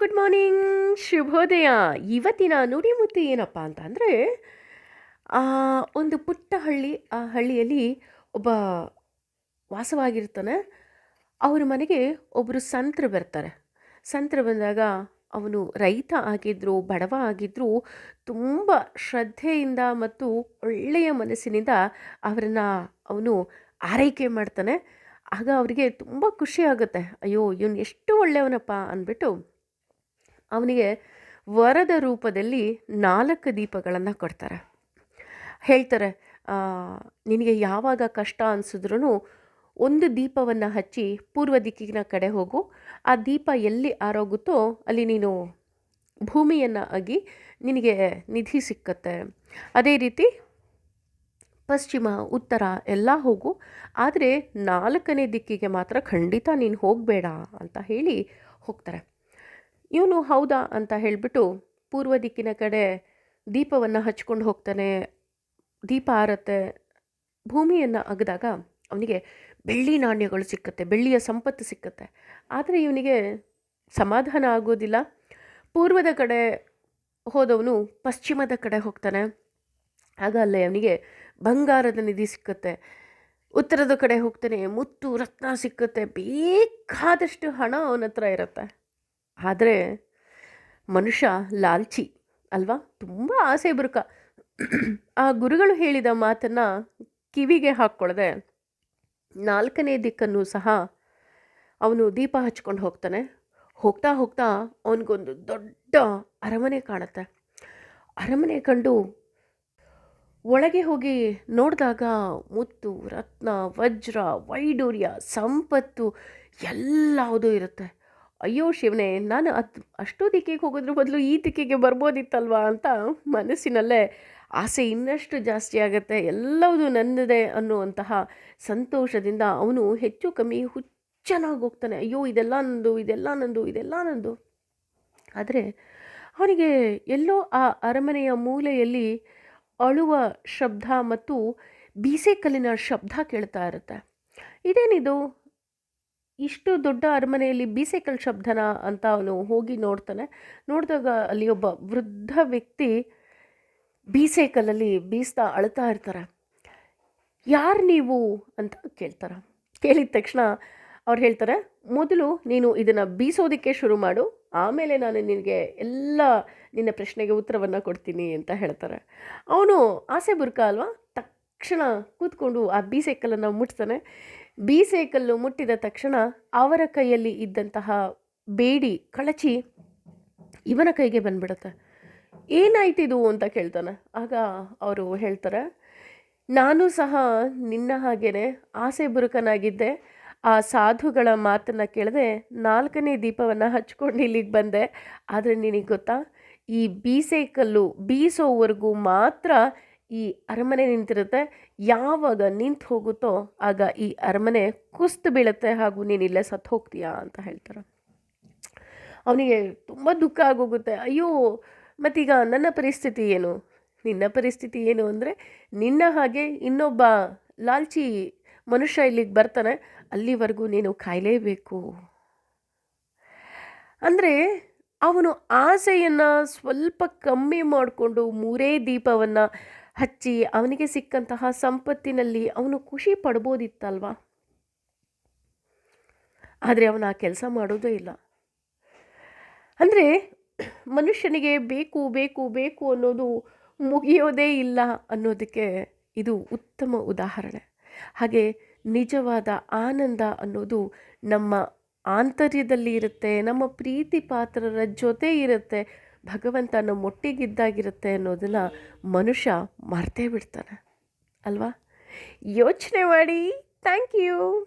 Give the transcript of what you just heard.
Good morning ಶುಭೋದಯ. ಇವತ್ತಿನ ನುಡಿಮುತ್ತು ಏನಪ್ಪ ಅಂತ ಅಂದರೆ ಒಂದು ಪುಟ್ಟ ಹಳ್ಳಿ, ಆ ಹಳ್ಳಿಯಲ್ಲಿ ಒಬ್ಬ ವಾಸವಾಗಿರ್ತಾನೆ. ಅವ್ರ ಮನೆಗೆ ಒಬ್ಬರು ಸಂತರು ಬರ್ತಾರೆ. ಸಂತರು ಬಂದಾಗ ಅವನು ರೈತ ಆಗಿದ್ದರು ಬಡವ ಆಗಿದ್ದರೂ ತುಂಬ ಶ್ರದ್ಧೆಯಿಂದ ಮತ್ತು ಒಳ್ಳೆಯ ಮನಸ್ಸಿನಿಂದ ಅವರನ್ನು ಅವನು ಆರೈಕೆ ಮಾಡ್ತಾನೆ. ಆಗ ಅವರಿಗೆ ತುಂಬ ಖುಷಿ ಆಗುತ್ತೆ. ಅಯ್ಯೋ, ಇವನು ಎಷ್ಟು ಒಳ್ಳೆಯವನಪ್ಪ ಅಂದ್ಬಿಟ್ಟು ಅವನಿಗೆ ವರದ ರೂಪದಲ್ಲಿ ನಾಲ್ಕು ದೀಪಗಳನ್ನು ಕೊಡ್ತಾರೆ. ಹೇಳ್ತಾರೆ ನಿನಗೆ ಯಾವಾಗ ಕಷ್ಟ ಅನಿಸಿದ್ರೂ ಒಂದು ದೀಪವನ್ನು ಹಚ್ಚಿ ಪೂರ್ವ ದಿಕ್ಕಿನ ಕಡೆ ಹೋಗು. ಆ ದೀಪ ಎಲ್ಲಿ ಆರೋಗುತ್ತೋ ಅಲ್ಲಿ ನೀನು ಭೂಮಿಯನ್ನು ಅಗಿ ನಿನಗೆ ನಿಧಿ ಸಿಕ್ಕತ್ತೆ. ಅದೇ ರೀತಿ ಪಶ್ಚಿಮ, ಉತ್ತರ ಎಲ್ಲ ಹೋಗು. ಆದರೆ ನಾಲ್ಕನೇ ದಿಕ್ಕಿಗೆ ಮಾತ್ರ ಖಂಡಿತ ನೀನು ಹೋಗಬೇಡ ಅಂತ ಹೇಳಿ ಹೋಗ್ತಾರೆ. ಇವನು ಹೌದಾ ಅಂತ ಹೇಳಿಬಿಟ್ಟು ಪೂರ್ವ ದಿಕ್ಕಿನ ಕಡೆ ದೀಪವನ್ನು ಹಚ್ಕೊಂಡು ಹೋಗ್ತಾನೆ. ದೀಪ ಆರತ್ತೆ. ಭೂಮಿಯನ್ನು ಅಗದಾಗ ಅವನಿಗೆ ಬೆಳ್ಳಿ ನಾಣ್ಯಗಳು ಸಿಕ್ಕತ್ತೆ, ಬೆಳ್ಳಿಯ ಸಂಪತ್ತು ಸಿಕ್ಕತ್ತೆ. ಆದರೆ ಇವನಿಗೆ ಸಮಾಧಾನ ಆಗೋದಿಲ್ಲ. ಪೂರ್ವದ ಕಡೆ ಹೋದವನು ಪಶ್ಚಿಮದ ಕಡೆ ಹೋಗ್ತಾನೆ. ಆಗ ಅಲ್ಲೇ ಅವನಿಗೆ ಬಂಗಾರದ ನಿಧಿ ಸಿಕ್ಕತ್ತೆ. ಉತ್ತರದ ಕಡೆ ಹೋಗ್ತಾನೆ. ಮುತ್ತು ರತ್ನ ಸಿಕ್ಕತ್ತೆ. ಬೇಕಾದಷ್ಟು ಹಣ ಅವನ ಹತ್ರ ಇರುತ್ತೆ. ಆದರೆ ಮನುಷ್ಯ ಲಾಲ್ಚಿ ಅಲ್ವಾ? ತುಂಬ ಆಸೆ ಬುರುಕ. ಆ ಗುರುಗಳು ಹೇಳಿದ ಮಾತನ್ನು ಕಿವಿಗೆ ಹಾಕ್ಕೊಳ್ಳದೆ ನಾಲ್ಕನೇ ದಿಕ್ಕನ್ನು ಸಹ ಅವನು ದೀಪ ಹಚ್ಕೊಂಡು ಹೋಗ್ತಾನೆ. ಹೋಗ್ತಾ ಹೋಗ್ತಾ ಅವನಿಗೊಂದು ದೊಡ್ಡ ಅರಮನೆ ಕಾಣುತ್ತೆ. ಅರಮನೆ ಕಂಡು ಒಳಗೆ ಹೋಗಿ ನೋಡಿದಾಗ ಮುತ್ತು, ರತ್ನ, ವಜ್ರ, ವೈಡೂರ್ಯ, ಸಂಪತ್ತು ಎಲ್ಲವುದೂ ಇರುತ್ತೆ. ಅಯ್ಯೋ ಶಿವನೇ, ನಾನು ಅತ್ ಅಷ್ಟು ದಿಕ್ಕಿಗೆ ಹೋಗೋದ್ರ ಬದಲು ಈ ದಿಕ್ಕಿಗೆ ಬರ್ಬೋದಿತ್ತಲ್ವಾ ಅಂತ ಮನಸ್ಸಿನಲ್ಲೇ ಆಸೆ ಇನ್ನಷ್ಟು ಜಾಸ್ತಿ ಆಗುತ್ತೆ. ಎಲ್ಲವೂ ನನ್ನದೇ ಅನ್ನುವಂತಹ ಸಂತೋಷದಿಂದ ಅವನು ಹೆಚ್ಚು ಕಮ್ಮಿ ಹುಚ್ಚನಾಗಿ ಹೋಗ್ತಾನೆ. ಅಯ್ಯೋ, ಇದೆಲ್ಲ ನಂದು ಇದೆಲ್ಲ ನಂದು ಇದೆಲ್ಲ ನಂದು. ಆದರೆ ಅವನಿಗೆ ಎಲ್ಲೋ ಆ ಅರಮನೆಯ ಮೂಲೆಯಲ್ಲಿ ಅಳುವ ಶಬ್ದ ಮತ್ತು ಬೀಸೆಕಲ್ಲಿನ ಶಬ್ದ ಕೇಳ್ತಾ ಇರುತ್ತೆ. ಇದೇನಿದು? ಇಷ್ಟು ದೊಡ್ಡ ಅರಮನೆಯಲ್ಲಿ ಬೀಸೆಕಲ್ ಶಬ್ದನ ಅಂತ ಅವನು ಹೋಗಿ ನೋಡ್ತಾನೆ. ನೋಡಿದಾಗ ಅಲ್ಲಿ ಒಬ್ಬ ವೃದ್ಧ ವ್ಯಕ್ತಿ ಬೀಸೆಕಲ್ಲಲ್ಲಿ ಬೀಸ್ತಾ ಅಳ್ತಾ ಇರ್ತಾರೆ. ಯಾರು ನೀವು? ಅಂತ ಕೇಳ್ತಾರೆ. ಕೇಳಿದ ತಕ್ಷಣ ಅವ್ರು ಹೇಳ್ತಾರೆ, ಮೊದಲು ನೀನು ಇದನ್ನು ಬೀಸೋದಕ್ಕೆ ಶುರು ಮಾಡು, ಆಮೇಲೆ ನಾನು ನಿನಗೆ ಎಲ್ಲ ನಿನ್ನ ಪ್ರಶ್ನೆಗೆ ಉತ್ತರವನ್ನು ಕೊಡ್ತೀನಿ ಅಂತ ಹೇಳ್ತಾರೆ. ಅವನು ಆಸೆ ಬುರ್ಕ ಅಲ್ವಾ? ತಕ್ಷಣ ಕೂತ್ಕೊಂಡು ಆ ಬೀಸೆಕಲ್ಲನ್ನು ಮುಟ್ತಾನೆ. ಬೀಸೆಕಲ್ಲು ಮುಟ್ಟಿದ ತಕ್ಷಣ ಅವರ ಕೈಯಲ್ಲಿ ಇದ್ದಂತಹ ಬೇಡಿ ಕಳಚಿ ಇವನ ಕೈಗೆ ಬಂದ್ಬಿಡುತ್ತೆ. ಏನಾಯ್ತಿದು ಅಂತ ಕೇಳ್ತಾನೆ. ಆಗ ಅವರು ಹೇಳ್ತಾರೆ, ನಾನು ಸಹ ನಿನ್ನ ಹಾಗೇನೆ ಆಸೆ ಬುರುಕನಾಗಿದ್ದೆ. ಆ ಸಾಧುಗಳ ಮಾತನ್ನು ಕೇಳದೆ ನಾಲ್ಕನೇ ದೀಪವನ್ನು ಹಚ್ಕೊಂಡು ಇಲ್ಲಿಗೆ ಬಂದೆ. ಆದರೆ ನಿನಗೆ ಗೊತ್ತಾ, ಈ ಬೀಸೇಕಲ್ಲು ಬೀಸೋವರೆಗೂ ಮಾತ್ರ ಈ ಅರಮನೆ ನಿಂತಿರುತ್ತೆ. ಯಾವಾಗ ನಿಂತು ಹೋಗುತ್ತೋ ಆಗ ಈ ಅರಮನೆ ಕುಸ್ತು ಬೀಳುತ್ತೆ ಹಾಗೂ ನೀನು ಇಲ್ಲೇ ಸತ್ತು ಹೋಗ್ತೀಯಾ ಅಂತ ಹೇಳ್ತಾರೆ. ಅವನಿಗೆ ತುಂಬ ದುಃಖ ಆಗೋಗುತ್ತೆ. ಅಯ್ಯೋ, ಮತ್ತೀಗ ನನ್ನ ಪರಿಸ್ಥಿತಿ ಏನು? ನಿನ್ನ ಪರಿಸ್ಥಿತಿ ಏನು ಅಂದರೆ ನಿನ್ನ ಹಾಗೆ ಇನ್ನೊಬ್ಬ ಲಾಲ್ಚಿ ಮನುಷ್ಯ ಇಲ್ಲಿಗೆ ಬರ್ತಾನೆ. ಅಲ್ಲಿವರೆಗೂ ನೀನು ಕಾಯಲೇಬೇಕು. ಅಂದರೆ ಅವನು ಆಸೆಯನ್ನು ಸ್ವಲ್ಪ ಕಮ್ಮಿ ಮಾಡಿಕೊಂಡು ಮೂರೇ ದೀಪವನ್ನು ಹಚ್ಚಿ ಅವನಿಗೆ ಸಿಕ್ಕಂತಹ ಸಂಪತ್ತಿನಲ್ಲಿ ಅವನು ಖುಷಿ ಪಡ್ಬೋದಿತ್ತಲ್ವಾ? ಆದರೆ ಅವನು ಆ ಕೆಲಸ ಮಾಡೋದೇ ಇಲ್ಲ. ಅಂದರೆ ಮನುಷ್ಯನಿಗೆ ಬೇಕು ಬೇಕು ಬೇಕು ಅನ್ನೋದು ಮುಗಿಯೋದೇ ಇಲ್ಲ ಅನ್ನೋದಕ್ಕೆ ಇದು ಉತ್ತಮ ಉದಾಹರಣೆ. ಹಾಗೆ ನಿಜವಾದ ಆನಂದ ಅನ್ನೋದು ನಮ್ಮ ಆಂತರ್ಯದಲ್ಲಿ ಇರುತ್ತೆ, ನಮ್ಮ ಪ್ರೀತಿ ಪಾತ್ರರ ಜೊತೆ ಇರುತ್ತೆ. ಭಗವಂತ ನಮ್ಮ ಒಟ್ಟಿಗಿದ್ದಾಗಿರುತ್ತೆ ಅನ್ನೋದನ್ನು ಮನುಷ್ಯ ಮರ್ತೇ ಬಿಡ್ತಾನೆ. ಅಲ್ವಾ? ಯೋಚನೆ ಮಾಡಿ. Thank you.